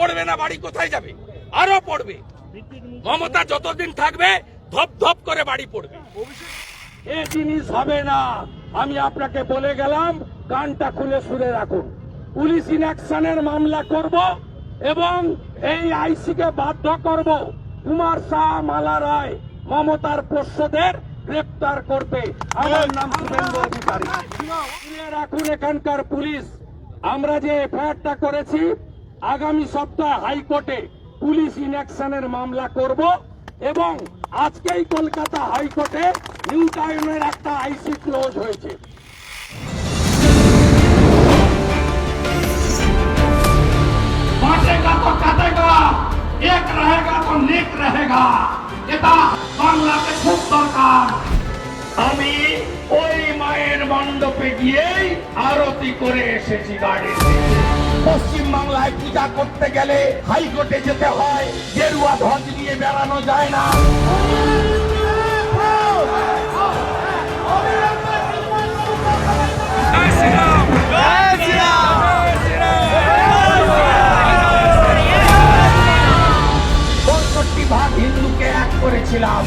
পড়বে না, বাড়ি কোথায় যাবে? আরও পড়বে। মমতা যতদিন থাকবে, ধপ ধপ করে বাড়ি পড়বে। এ জিনিস হবে না। আমি আপনাকে বলে গেলাম, কানটা খুলে সুরে রাখুন। পুলিশ ইনঅ্যাকশনের মামলা করব এবং এই আইসিকে বাধ্য করব কুমার শাহ মালা রায় মমতার পোষ্যদের গ্রেপ্তার করতে। আমার নাম শুভেন্দু অধিকারী। রাখুন এখানকার পুলিশ। আমরা যে এফআইআরটা করেছি আগামী সপ্তাহ হাইকোর্টে পুলিশ ইনঅ্যাকশনের মামলা করব এবং আজকেই কলকাতা হাইকোর্টে নিউ টাউনের একটা আইসি ক্লোজ হয়েছে। যেতে হয় গেরুয়া ধ্বজ নিয়ে বেড়ানো যায় না। হিন্দুকে এক করেছিলাম।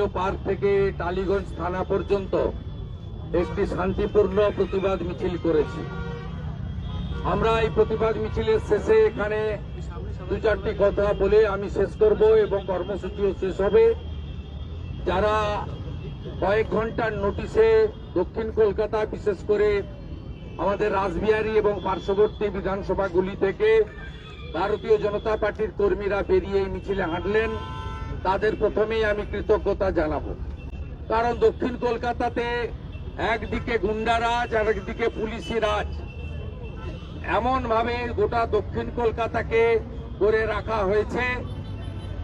দেশপ্রিয় পার্ক থেকে টালিগঞ্জ থানা পর্যন্ত একটি শান্তিপূর্ণ প্রতিবাদ মিছিল করেছি। আমরা এই প্রতিবাদ মিছিলের শেষে এখানে দু চারটি কথা বলে আমি শেষ করব এবং কর্মসূচিও শেষ হবে। যারা কয়েক ঘণ্টার নোটিশে দক্ষিণ কলকাতা, বিশেষ করে আমাদের রাসবিহারী এবং পার্শ্ববর্তী বিধানসভাগুলি থেকে ভারতীয় জনতা পার্টির কর্মীরা বেরিয়ে মিছিলে হাঁটলেন। তাদের প্রথমেই আমি কৃতজ্ঞতা জানাব। কারণ দক্ষিণ কলকাতাতে একদিকে গুন্ডারাজ আর একদিকে পুলিশি রাজ। এমন ভাবে গোটা দক্ষিণ কলকাতাকে করে রাখা হয়েছে।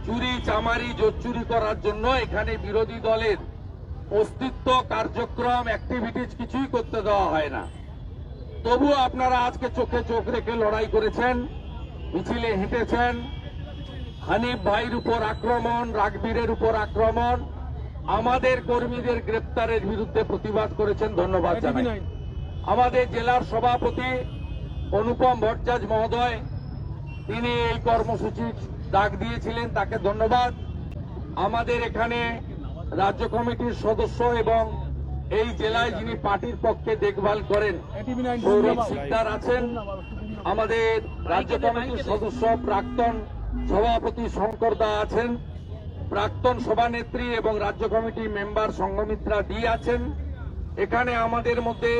চুরি, চামারি জোচ্চুরি করার জন্য এখানে বিরোধী দলের অস্তিত্ব, কার্যক্রম অ্যাক্টিভিটিস কিছুই করতে দেওয়া হয় না। তবুও আপনারা আজকে চোখে চোখ রেখে লড়াই করেছেন, মিছিলে হেঁটেছেন হানিফ ভাইয়ের উপর আক্রমণ রাগবীরের উপর আক্রমণ আমাদের কর্মীদের গ্রেপ্তারের বিরুদ্ধে প্রতিবাদ করেছেন ধন্যবাদ জানাই। আমাদের জেলার সভাপতি অনুপম ভট্টাচার্য মহোদয় তিনি এই কর্মসূচি ডাক দিয়েছিলেন তাকে ধন্যবাদ। আমাদের এখানে রাজ্য কমিটির সদস্য এবং এই জেলায় যিনি পার্টির পক্ষে দেখভাল করেন সৌরভ সিকদার আছেন। আমাদের রাজ্য কমিটির সদস্য প্রাক্তন সভাপতি শঙ্কর দা আছেন প্রাক্তন সভানেত্রী এবং রাজ্য কমিটির মেম্বার সংঘমিত্রা ডি আছেন। এখানে আমাদের মধ্যে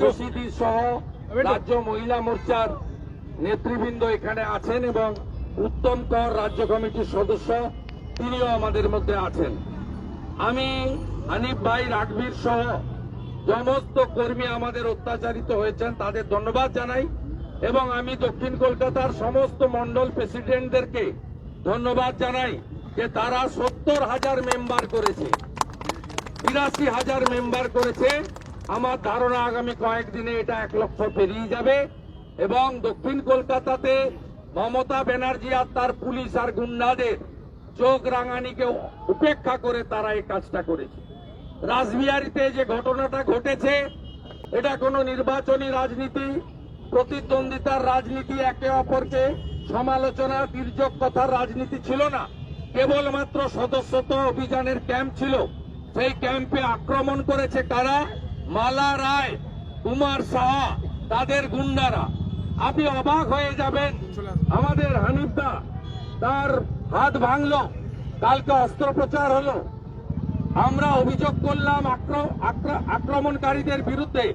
শশীদি সহ রাজ্য মহিলা মোর্চার নেতৃবৃন্দ এখানে আছেন এবং উত্তম কর রাজ্য কমিটির সদস্য তিনিও আমাদের মধ্যে আছেন। আমি হানিফ ভাই রাঘবীর সহ সমস্ত কর্মী আমাদের অত্যাচারিত হয়েছেন তাদের ধন্যবাদ জানাই। এবং আমি দক্ষিণ কলকাতার সমস্ত মন্ডল প্রেসিডেন্টদেরকে ধন্যবাদ জানাই যে তারা সত্তর হাজার মেম্বার করেছে, বিরাশি হাজার মেম্বার করেছে। আমার ধারণা আগামী কয়েকদিনে এটা এক লক্ষ পেরিয়ে যাবে এবং দক্ষিণ কলকাতাতে মমতা ব্যানার্জি আর তার পুলিশ আর গুন্ডাদের চোখ রাঙানিকে উপেক্ষা করে তারা এই কাজটা করেছে। রাসবিহারীতে যে ঘটনাটা ঘটেছে, এটা কোনো নির্বাচনী রাজনীতি প্রতিদ্বন্দ্বিতার রাজনীতি একে অপরকে সমালোচনা তির্যক কথার রাজনীতি ছিল না। কেবলমাত্র সদস্যত অভিযানের ক্যাম্প ছিল। সেই ক্যাম্পে আক্রমণ করেছে কারা? মালা রায় কুমার সাহা, তাদের গুন্ডারা। আপনি অবাক হয়ে যাবেন, আমাদের হানিফদা, তার হাত ভাঙলো। কালকে অস্ত্রোপচার হলো। আমরা অভিযোগ করলাম আক্র- আক্র- আক্রমণকারীদের বিরুদ্ধে।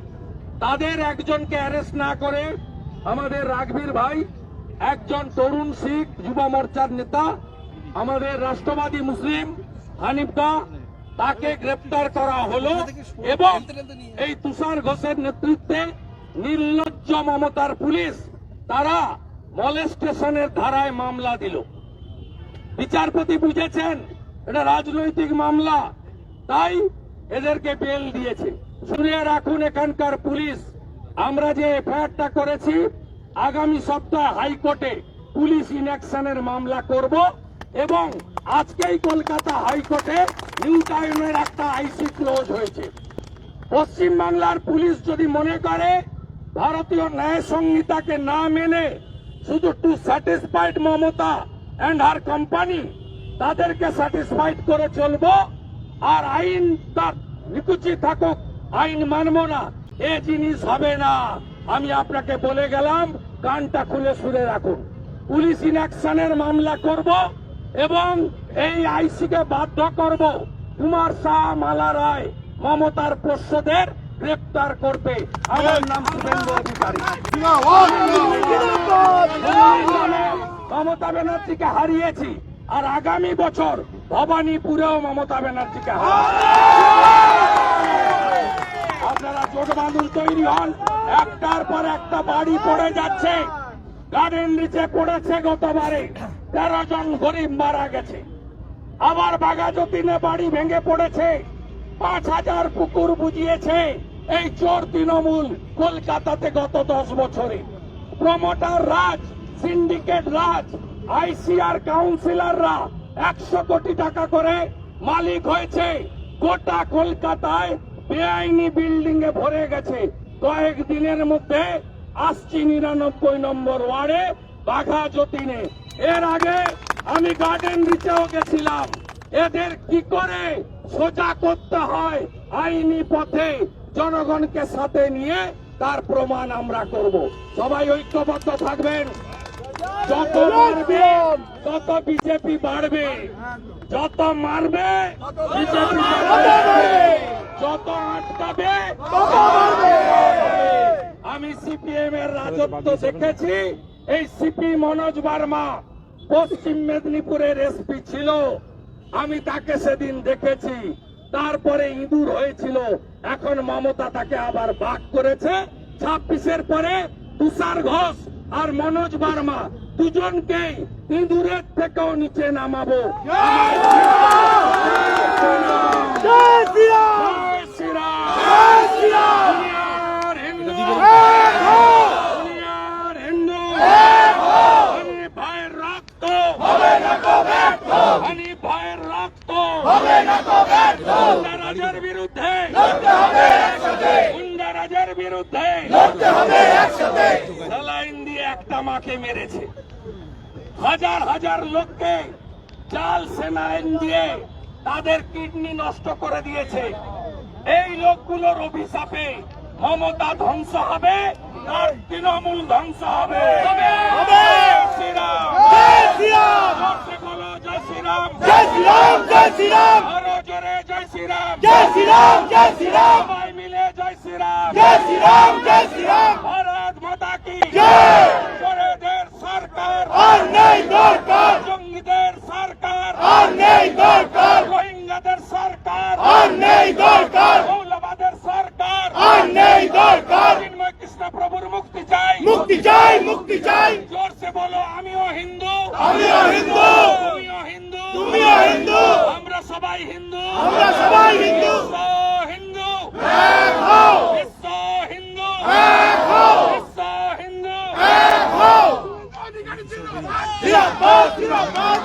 তাদের একজনকে অ্যারেস্ট না করে আমাদের রাগবীর ভাই, একজন তরুণ শিখ, যুব মোর্চার নেতা, আমাদের রাষ্ট্রবাদী মুসলিম হানিফদা তাকে গ্রেপ্তার করা হলো এবং এই তুষার ঘোষের নেতৃত্বে নির্লজ্জ মমতার পুলিশ তারা মলেস্টেশনের ধারায় মামলা দিল। বিচারপতি বুঝেছেন এটা রাজনৈতিক মামলা, তাই এদেরকে বেল দিয়েছে। শুনে রাখুন এখানকার পুলিশ। আমরা যে এফআইআরটা করেছি, আগামী সপ্তাহ হাইকোর্টে পুলিশ ইনঅ্যাকশনের মামলা করব এবং আজকেই কলকাতা হাইকোর্টে নিউ টাইমের একটা আইসি ক্লোজ হয়েছে। পশ্চিম বাংলার পুলিশ যদি মনে করে, ভারতীয় ন্যায় সংহিতাকে না মেনে শুধু to satisfied Mamata and her company তাদেরকে স্যাটিসফাইড করে চলবো। আর আইন তার নিকুচি থাকুক। আইন মানব না, এ জিনিস হবে না। আমি আপনাকে বলে গেলাম, কানটা খুলে শুনে রাখুন। পুলিশ ইনঅ্যাকশনের মামলা করব এবং এই আইসিকে বাধ্য করব। কুমার শাহ মালা রায়, মমতার পোষ্যদের গ্রেপ্তার করবে আমার নাম শুভেন্দু অধিকারী। মমতা ব্যানার্জিকে হারিয়েছি, আর আগামী বছর ভবানীপুরেও মমতা ব্যানার্জিকে হারাবো। আপনারা জোট বাঁধুন তৈরি হন। একটার পর একটা বাড়ি পড়ে যাচ্ছে। গার্ডেন নিচে পড়েছে গতবারে। তেরো জন গরিব মারা গেছে। আবার বাগাজতিনে বাড়ি ভেঙে পড়েছে। পাঁচ হাজার পুকুর বুঝিয়েছে। এই চোর তৃণমূল কলকাতাতে গত দশ বছরে। Promoter raj, syndicate raj, ICR কাউন্সিলররা একশো কোটি টাকা করে মালিক হয়েছে। গোটা কলকাতায় বেআইনি বিল্ডিং এ ভরে গেছে। কয়েক দিনের মধ্যে আসছি নিরানব্বই নম্বর ওয়ার্ডে, বাঘা যতীনে। এর আগে আমি গার্ডেন রিচেও গেছিলাম এদের কি করে সোজা করতে হয় আইনি পথে? জনগণকে সাথে নিয়ে তার প্রমাণ আমরা করব। সবাই ঐক্যবদ্ধ থাকবেন। যত মারবে তত বিজেপি বাড়বে। যত মারবে বিজেপি যত আটকাবে আমি সিপিএম এর রাজত্ব দেখেছি। এই সিপি মনোজ বার্মা পশ্চিম মেদিনীপুরের এসপি ছিল। আমি তাকে সেদিন দেখেছি। তারপরে ইঁদুর হয়েছিল। এখন মমতা তাকে আবার বাক করেছে। ছাব্বিশের পরে তুষার ঘোষ আর মনোজ বার্মা দুজনকেই ইঁদুরের থেকেও নিচে নামাবো। শ্রীরাম দুনিয়ার হিন্দু দুনিয়ার হিন্দু আমি ভাইয়ের রক্ত আমি ভাইয়ের রক্ত গুন্ডারাজের বিরুদ্ধে গুন্ডারাজের বিরুদ্ধে স্যালাইন দিয়ে একটা মাকে মেরেছে হাজার হাজার লোককে জাল সেনাইন দিয়ে তাদের কিডনি নষ্ট করে দিয়েছে। এই লোকগুলোর অভিশাপে মমতা ধ্বংস হবে আর তৃণমূল ধ্বংস হবে। ভারত মাতা কি সরকার। জঙ্গিদের সরকার। সরকার মৌলবাদের সরকার। চিন্ময় কৃষ্ণ প্রভুর মুক্তি চাই। মুক্তি চাই মুক্তি চাই। জোরসে বলো আমিও হিন্দু। আমিও হিন্দু। তুমিও হিন্দু। তুমিও হিন্দু। আমরা সবাই হিন্দু। আমরা সবাই হিন্দু এক হও বিশ্ব হিন্দু এক হও বিশ্ব হিন্দু এক হও জিন্দাবাদ জিন্দাবাদ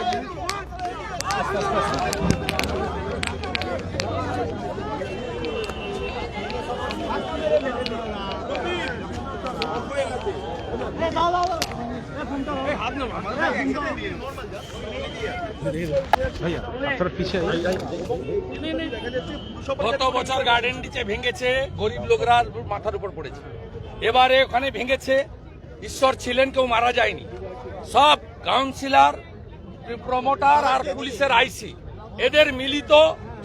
গত বছর গার্ডেন নিচে ভেঙেছে, গরিব লোকরা মাথার উপর পড়েছে। এবারে ওখানে ভেঙেছে, ঈশ্বর ছিলেন, কেউ মারা যায়নি। সব কাউন্সিলর প্রমোটার আর পুলিশের আইসি এদের মিলিত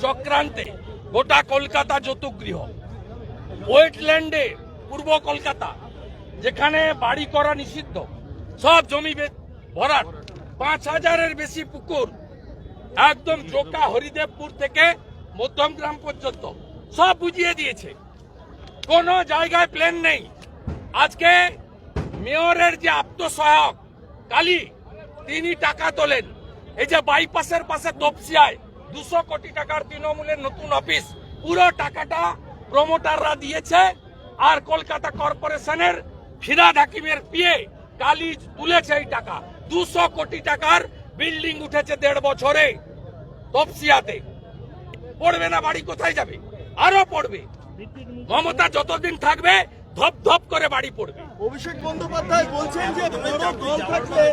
চক্রান্তে গোটা কলকাতা যৌতুগৃহ ওয়েটল্যান্ডে পূর্ব কলকাতা, যেখানে বাড়ি করা নিষিদ্ধ, সব জমি ভরাট। পাঁচ হাজারের বেশি পুকুর একদম চোকা হরিদেবপুর থেকে মধ্যমগ্রাম পর্যন্ত। সব বুঝিয়ে দিয়েছে। কোন জায়গায় প্লেন নেই। আজকে মেয়রের যে আত্মসহায়ক, কালী, তিনি টাকা তোলেন। এই যে বাইপাসের পাশে তপসিয়ায় দুশো কোটি টাকার তৃণমূলের নতুন অফিস, পুরো টাকাটা প্রমোটাররা দিয়েছে আর কলকাতা কর্পোরেশনের ফিরাদ হাকিমের পিয়ে কালি তুলেছে এই টাকা। দুশো কোটি টাকার বিল্ডিং উঠেছে দেড় বছরে তপসিয়াতে। পড়বে না বাড়ি কোথায় যাবে? আরও পড়বে। মমতা যতদিন থাকবে ধপ ধপ করে বাড়ি পড়বে। অভিষেক বন্দ্যোপাধ্যায় বলছেন যে বড় দল থাকলে